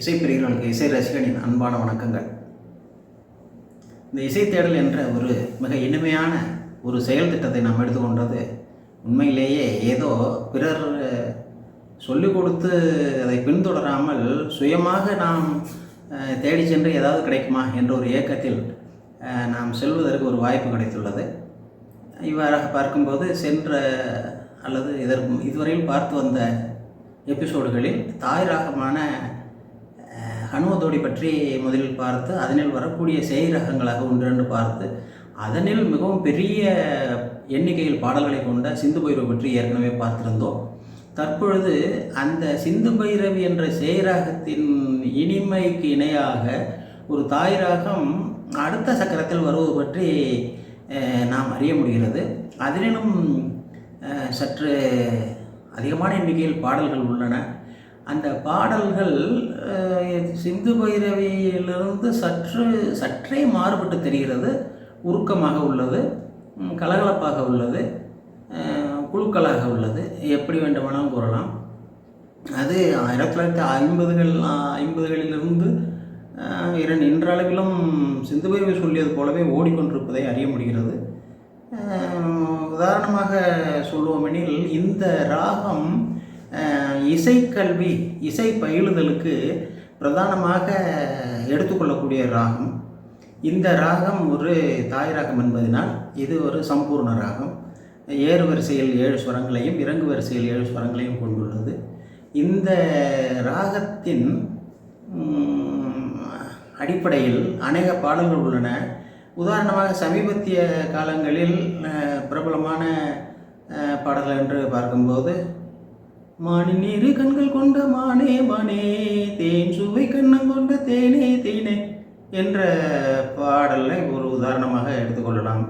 இசைப்பிரிவுகளுக்கு இசை ரசிகனின் அன்பான வணக்கங்கள். இந்த இசை தேடல் என்ற ஒரு மிக இனிமையான ஒரு செயல் திட்டத்தை நாம் எடுத்துக்கொண்டது உண்மையிலேயே ஏதோ பிறர் சொல்லிக் கொடுத்து அதை பின்தொடராமல் சுயமாக நாம் தேடி சென்று ஏதாவது கிடைக்குமா என்ற ஒரு இயக்கத்தில் நாம் செல்வதற்கு ஒரு வாய்ப்பு கிடைத்துள்ளது. இவ்வாறாக பார்க்கும்போது சென்ற அல்லது இதற்கு இதுவரையில் பார்த்து வந்த எபிசோடுகளில் தாய் ராகமான கணுவதோடி ஹனுமதோடி பற்றி முதலில் பார்த்து அதனில் வரக்கூடிய செய் ரகங்களாக ஒன்றென்று பார்த்து அதனில் மிகவும் பெரிய எண்ணிக்கையில் பாடல்களை கொண்ட சிந்து பைரவி பற்றி ஏற்கனவே பார்த்திருந்தோம். தற்பொழுது அந்த சிந்து பைரவி என்ற சேய் ராகத்தின் இனிமைக்கு இணையாக ஒரு தாய் ராகம் அடுத்த சக்கரத்தில் வருவது பற்றி நாம் அறிய முடிகிறது. அதிலும் சற்று அதிகமான எண்ணிக்கையில் பாடல்கள் உள்ளன. அந்த பாடல்கள் சிந்து பைரவியிலிருந்து சற்று சற்றே மாறுபட்டு தெரிகிறது. உருக்கமாக உள்ளது கலகலப்பாக உள்ளது குழுக்களாக உள்ளது. எப்படி வேண்டுமானாலும் கூறலாம். அது ஆயிரத்தி தொள்ளாயிரத்தி ஐம்பதுகள் ஐம்பதுகளிலிருந்து இரண்டு இன்றளவிலும் சிந்து பைரவி சொல்லியது போலவே ஓடிக்கொண்டிருப்பதை அறிய முடிகிறது. உதாரணமாக சொல்லுவோமெனில் இந்த ராகம் இசைக்கல்வி இசை பயிலுதலுக்கு பிரதானமாக எடுத்துக்கொள்ளக்கூடிய ராகம். இந்த ராகம் ஒரு தாய் ராகம் என்பதனால் இது ஒரு சம்பூர்ண ராகம். ஏறு வரிசையில் ஏழு ஸ்வரங்களையும் இறங்கு வரிசையில் ஏழு ஸ்வரங்களையும் கொண்டுள்ளது. இந்த ராகத்தின் அடிப்படையில் அநேக பாடல்கள் உள்ளன. உதாரணமாக சமீபத்திய காலங்களில் பிரபலமான பாடல்கள் என்று பார்க்கும்போது மானின் இரு கண்கள் கொண்ட மானே மானே தேன் சுவை கண்ணம் கொண்ட தேனே தேனே என்ற பாடலை ஒரு உதாரணமாக எடுத்துக்கொள்ளலாம்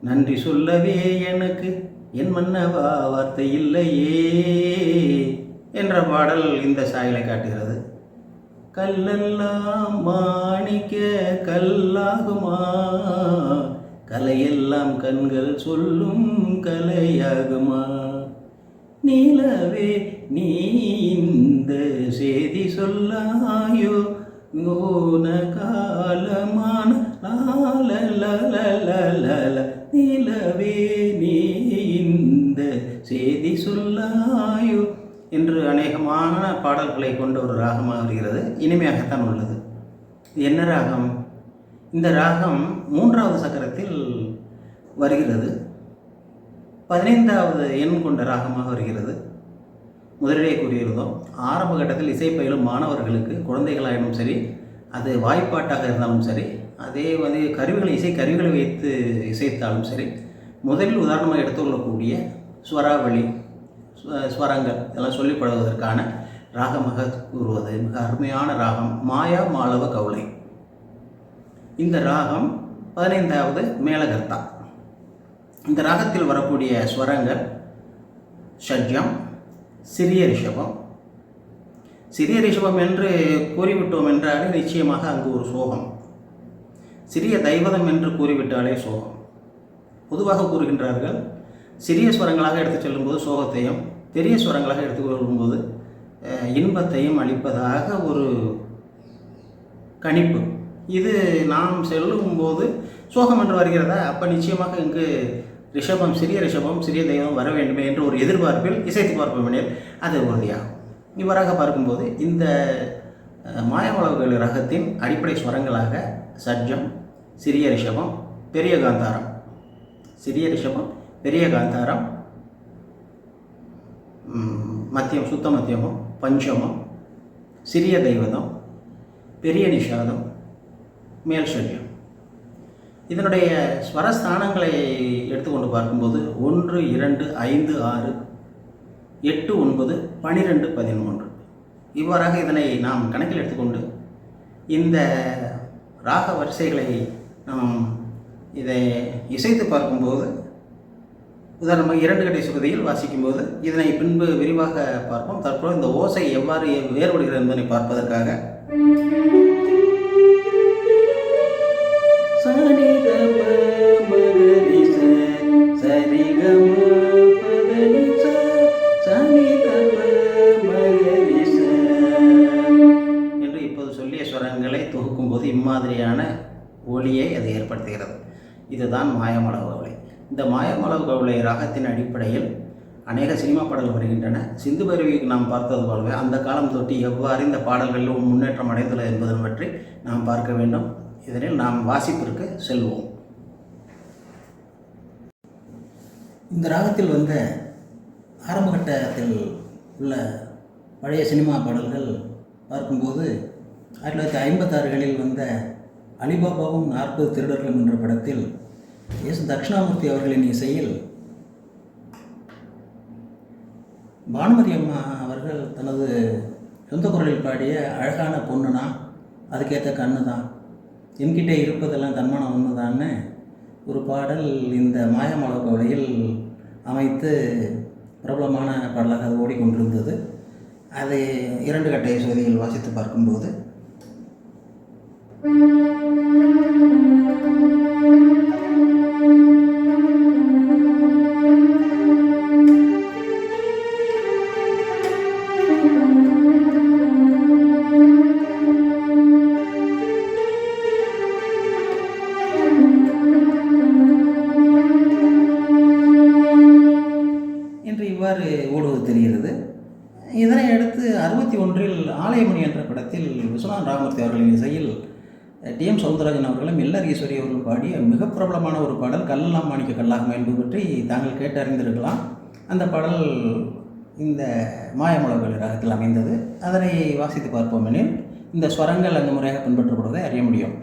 நன்றி சொல்லவே எனக்கு என் மன்னவா வார்த்தை இல்லையே என்ற பாடல் இந்த சாயலை காட்டுகிறது. கல்லெல்லாம் மாணிக்க கல்லாகுமா? கலையெல்லாம் கண்கள் சொல்லும் கலையாகுமா? நிலவே நீ இந்த செய்தி சொல்லாயோ? ஓன காலமான லால நிலவே நீ இந்த செய்தி சொல்லாயோ? என்று அநேகமான பாடல்களை கொண்ட ஒரு ராகமாக வருகிறது. இனிமையாகத்தான் உள்ளது. என்ன ராகம்? இந்த ராகம் மூன்றாவது சக்கரத்தில் வருகிறது. பதினைந்தாவது எண் கொண்ட ராகமாக வருகிறது. முதலிலே கூறியிருந்தோம் ஆரம்ப கட்டத்தில் இசை பயிலும் மாணவர்களுக்கு குழந்தைகளாயினும் சரி அது வாய்ப்பாட்டாக இருந்தாலும் சரி அதே வந்து கருவிகளை இசை கருவிகளை வைத்து இசைத்தாலும் சரி முதலில் உதாரணமாக எடுத்துக்கொள்ளக்கூடிய ஸ்வராவளி ஸ்வரங்கள் இதெல்லாம் சொல்லிப்படுவதற்கான ராகமாக கூறுவது. மிக அருமையான ராகம் மாயா மாளவ கவுளை. இந்த ராகம் பதினைந்தாவது மேலகர்த்தா. இந்த ராகத்தில் வரக்கூடிய ஸ்வரங்கள் ஷட்ஜம் சிறிய ரிஷபம். சிறிய ரிஷபம் என்று கூறிவிட்டோம் என்றாலே நிச்சயமாக அங்கு ஒரு சோகம். சிறிய தைவதம் என்று கூறிவிட்டாலே சோகம். பொதுவாக கூறுகின்றார்கள் சிறிய ஸ்வரங்களாக எடுத்துச் செல்லும்போது சோகத்தையும் பெரிய ஸ்வரங்களாக எடுத்துக்கொள்ளும்போது இன்பத்தையும் அளிப்பதாக ஒரு கணிப்பு. இது நாம் செல்லும்போது சோகம் என்று வருகிறதா? அப்போ நிச்சயமாக இங்கு ரிஷபம் சிறிய ரிஷபம் சிறிய தெய்வம் வர வேண்டுமே என்ற ஒரு எதிர்பார்ப்பில் இசைத்து பார்ப்போமெனில் அது உறுதியாகும் இவ்வாறாக பார்க்கும்போது இந்த அஹ், மாயவளவுகள் ரகத்தின் அடிப்படை ஸ்வரங்களாக சட்ஜம் சிறிய ரிஷபம் பெரிய காந்தாரம். சிறிய ரிஷபம் பெரிய காந்தாரம் மத்தியம் சுத்த மத்தியமம் பஞ்சமம் சிறிய தெய்வதம் பெரிய நிஷாதம் மேல் ஷட்யம் இதனுடைய ஸ்வரஸ்தானங்களை எடுத்துக்கொண்டு பார்க்கும்போது ஒன்று இரண்டு ஐந்து ஆறு எட்டு ஒன்பது பனிரெண்டு பதிமூன்று. இவ்வாறாக இதனை நாம் கணக்கில் எடுத்துக்கொண்டு இந்த ராக வரிசைகளை நாம் இதை இசைத்து பார்க்கும்போது உதாரணமாக இரண்டு கட்டை சுகதியில் வாசிக்கும்போது இதனை பின்பு விரிவாக பார்ப்போம். தற்போது இந்த ஓசை எவ்வாறு வேறுபடுகிறது என்பதனை பார்ப்பதற்காக. தான் மாயமளவு கவலை இந்த மாயமளவு கவலை ராகத்தின் அடிப்படையில் அநேக சினிமா பாடல்கள் வருகின்றன. சிந்து பருவிக்கு நாம் பார்த்தது போலவே அந்த காலம் தொட்டி எவ்வாறு இந்த பாடல்களில் முன்னேற்றம் அடைந்துள்ளது என்பதன் பற்றி நாம் பார்க்க வேண்டும். இதனில் நாம் வாசிப்பிற்கு செல்வோம். இந்த ராகத்தில் வந்த ஆரம்ப கட்டத்தில் உள்ள பழைய சினிமா பாடல்கள் பார்க்கும்போது ஆயிரத்தி தொள்ளாயிரத்தி ஐம்பத்தாறுகளில் வந்த அலிபாபாவும் நாற்பது திருடர்களும் என்ற படத்தில் எஸ் தட்சிணாமூர்த்தி அவர்களின் இசையில் பானுமதி அம்மா அவர்கள் தனது சொந்த குரலில் பாடிய அழகான பொண்ணுனா அதுக்கேற்ற கண்ணு தான் என்கிட்ட இருப்பதெல்லாம் தன்மானம் ஒன்று தான்னு ஒரு பாடல் இந்த மாயமளவு கவலையில் அமைத்து பிரபலமான பாடலாக அது ஓடிக்கொண்டிருந்தது. அதை இரண்டு கட்டை சுவதியில் வாசித்து பார்க்கும்போது. என்று சொன்னால் ராமூர்த்தி அவர்களின் இசையில் டி எம் சவுந்தரராஜன் அவர்களும் எல்ஆர் ஈஸ்வரி அவர்கள் பாடிய மிக பிரபலமான ஒரு பாடல் கல்லெல்லாம் மாணிக்க கல்லாகும் என்பது பற்றி தாங்கள் கேட்டு அறிந்திருக்கலாம். அந்த பாடல் இந்த மாயமுளவல் ராகத்தில் அமைந்தது. அதனை வாசித்து பார்ப்போம் எனில் இந்த ஸ்வரங்கள் அந்த முறையாக பின்பற்றப்படுவதை அறிய முடியும்.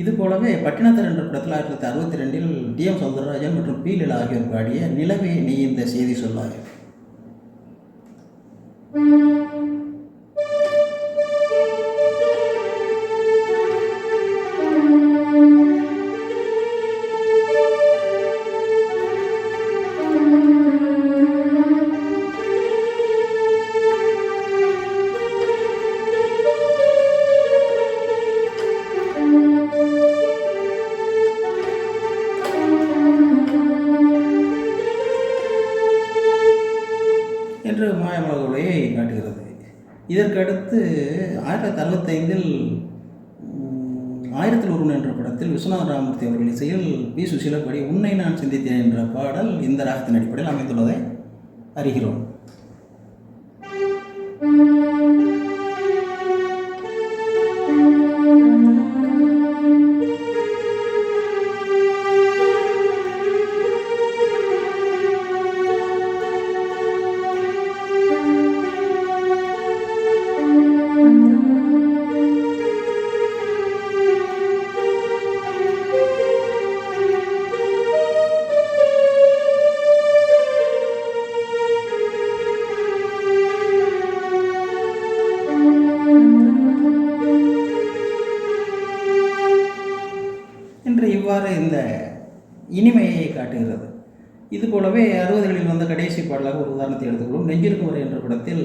இது போலவே பட்டினத்தர் என்ற படத்தில் ஆயிரத்தி தொள்ளாயிரத்தி அறுபத்தி ரெண்டில் டி எம் சௌந்தரராஜன் மற்றும் பி. லீலா ஆகியோர் பாடிய நிலவே நீ இந்த செய்தி சொல்லாய். இதற்கடுத்து ஆயிரத்தி தொள்ளாயிரத்தி அறுபத்தைந்தில் ஆயிரத்தில் ஒருவன் என்ற படத்தில் விஸ்வநாத ராமூர்த்தி அவர்கள் இசையில் பி. சுசீலப்படி உன்னை நான் சிந்தித்தேன் என்ற பாடல் இந்த ராகத்தின் அடிப்படையில் அமைந்துள்ளதை அறிகிறோம். இவ்வாறு இந்த இனிமையை காட்டுகிறது. இது போலவே அறுபதுகளில் வந்த கடைசி பாடலாக ஒரு உதாரணத்தை எடுத்துக்கொள்வோம். நெஞ்சிருக்கும் வரை என்ற படத்தில்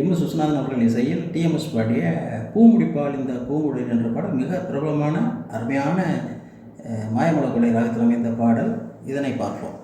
எம். எஸ். விஸ்வநாதன் அவர்கள் இசையில் டிஎம்எஸ் பாடிய பூமுடிப்பால் இந்த பூமுடில் என்ற பாடல் மிக பிரபலமான அருமையான மாயமலக்குடை ராகத்தில் அமைந்த பாடல். இதனை பார்ப்போம்.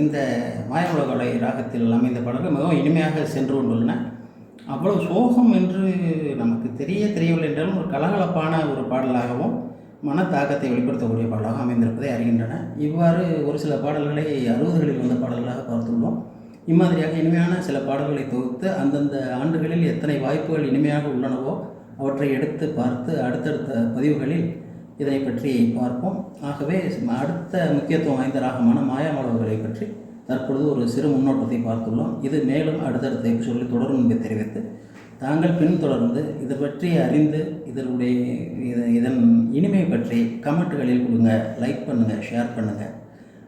இந்த மாயனுலகலை ராகத்தில் அமைந்த பாடல்கள் மிகவும் இனிமையாக சென்று கொண்டுள்ளன. அவ்வளவு சோகம் என்று நமக்கு தெரிய தெரியவில்லை என்றாலும் ஒரு கலகலப்பான ஒரு பாடலாகவும் மன தாக்கத்தை வெளிப்படுத்தக்கூடிய பாடலாக அமைந்திருப்பதை அறிகின்றன. இவ்வாறு ஒரு சில பாடல்களை அறுபதுகளில் வந்த பாடல்களாக பார்த்துள்ளோம். இம்மாதிரியாக இனிமையான சில பாடல்களை தொகுத்து அந்தந்த ஆண்டுகளில் எத்தனை வாய்ப்புகள் இனிமையாக உள்ளனவோ அவற்றை எடுத்து பார்த்து அடுத்தடுத்த பதிவுகளில் இதை பற்றி பார்ப்போம். ஆகவே அடுத்த முக்கியத்துவம் வாய்ந்த ராகமான மாயாமலவர்களை பற்றி தற்பொழுது ஒரு சிறு முன்னோட்டத்தை பார்த்துள்ளோம். இது மேலும் அடுத்தடுத்த சொல்லி தொடரும் என்று தெரிவித்து தாங்கள் பின்தொடர்ந்து இதை பற்றி அறிந்து இதனுடைய இதன் இனிமை பற்றி கமெண்ட்டுகளில் கொடுங்க லைக் பண்ணுங்கள் ஷேர் பண்ணுங்கள்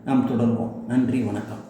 நாம் தொடர்வோம். நன்றி வணக்கம்.